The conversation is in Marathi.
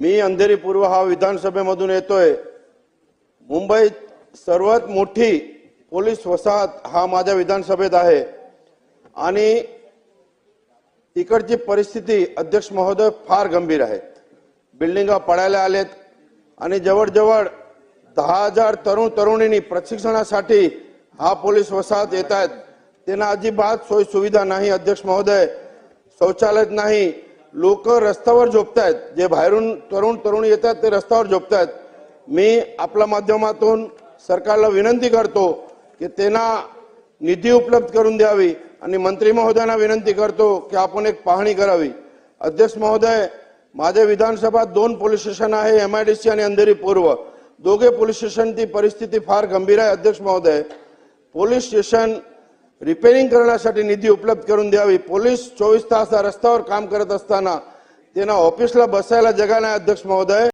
मी अंधेरी पूर्व हा विधानसभेमधून येतोय. मुंबईत सर्वात मोठी पोलीस वसाहत हा माझ्या विधानसभेत आहे. आणि इकडची परिस्थिती अध्यक्ष महोदय फार गंभीर आहे. बिल्डिंगा पडायला आलेत आणि जवळजवळ दहा हजार तरुण तरुणींनी प्रशिक्षणासाठी हा पोलीस वसाहत येत आहेत. त्यांना अजिबात सोयी सुविधा नाही अध्यक्ष महोदय. शौचालय नाही. लोक रस्त्यावर झोपतायत. जे बाहेरून तरुण तरुण येतात ते रस्त्यावर झोपतायत. मी आपल्या माध्यमातून सरकारला विनंती करतो की त्यांना निधी उपलब्ध करून द्यावी आणि मंत्री महोदयांना विनंती करतो की आपण एक पाहणी करावी. अध्यक्ष महोदय माझ्या विधानसभा दोन पोलीस स्टेशन आहे एम आय डी सी आणि अंधेरी पूर्व. दोघे पोलीस स्टेशनची परिस्थिती फार गंभीर आहे अध्यक्ष महोदय. पोलीस स्टेशन रिपेरिंग करण्यासाठी निधी उपलब्ध करून द्यावी. पोलीस चोवीस तास रस्त्यावर काम करत असताना त्यांना ऑफिसला बसायला जगा नाही अध्यक्ष महोदय.